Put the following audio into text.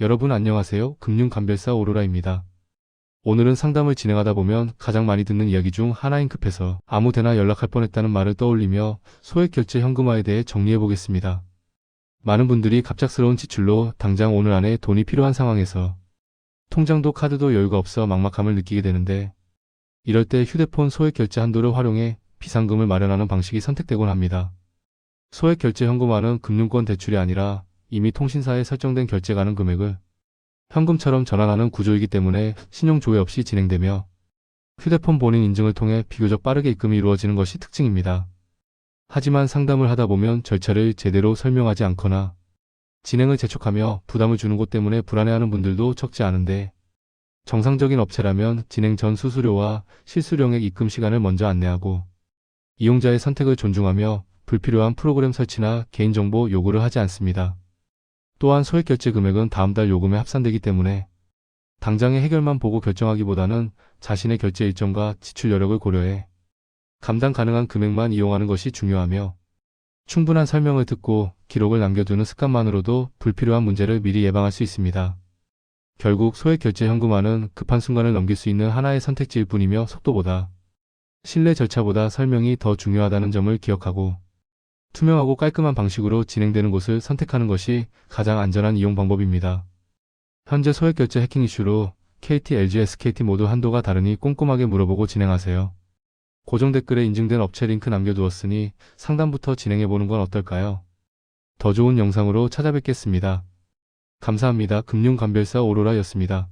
여러분 안녕하세요. 금융감별사 오로라입니다. 오늘은 상담을 진행하다 보면 가장 많이 듣는 이야기 중 하나인 급해서 아무 데나 연락할 뻔했다는 말을 떠올리며 소액 결제 현금화에 대해 정리해 보겠습니다. 많은 분들이 갑작스러운 지출로 당장 오늘 안에 돈이 필요한 상황에서 통장도 카드도 여유가 없어 막막함을 느끼게 되는데 이럴 때 휴대폰 소액 결제 한도를 활용해 비상금을 마련하는 방식이 선택되곤 합니다. 소액 결제 현금화는 금융권 대출이 아니라 이미 통신사에 설정된 결제 가능 금액을 현금처럼 전환하는 구조이기 때문에 신용 조회 없이 진행되며 휴대폰 본인 인증을 통해 비교적 빠르게 입금이 이루어지는 것이 특징입니다. 하지만 상담을 하다 보면 절차를 제대로 설명하지 않거나 진행을 재촉하며 부담을 주는 것 때문에 불안해하는 분들도 적지 않은데 정상적인 업체라면 진행 전 수수료와 실수령액 입금 시간을 먼저 안내하고 이용자의 선택을 존중하며 불필요한 프로그램 설치나 개인정보 요구를 하지 않습니다. 또한 소액 결제 금액은 다음 달 요금에 합산되기 때문에 당장의 해결만 보고 결정하기보다는 자신의 결제 일정과 지출 여력을 고려해 감당 가능한 금액만 이용하는 것이 중요하며 충분한 설명을 듣고 기록을 남겨두는 습관만으로도 불필요한 문제를 미리 예방할 수 있습니다. 결국 소액 결제 현금화는 급한 순간을 넘길 수 있는 하나의 선택지일 뿐이며 속도보다 신뢰 절차보다 설명이 더 중요하다는 점을 기억하고 투명하고 깔끔한 방식으로 진행되는 곳을 선택하는 것이 가장 안전한 이용 방법입니다. 현재 소액 결제 해킹 이슈로 KT, LG, SKT 모두 한도가 다르니 꼼꼼하게 물어보고 진행하세요. 고정 댓글에 인증된 업체 링크 남겨두었으니 상담부터 진행해보는 건 어떨까요? 더 좋은 영상으로 찾아뵙겠습니다. 감사합니다. 금융감별사 오로라였습니다.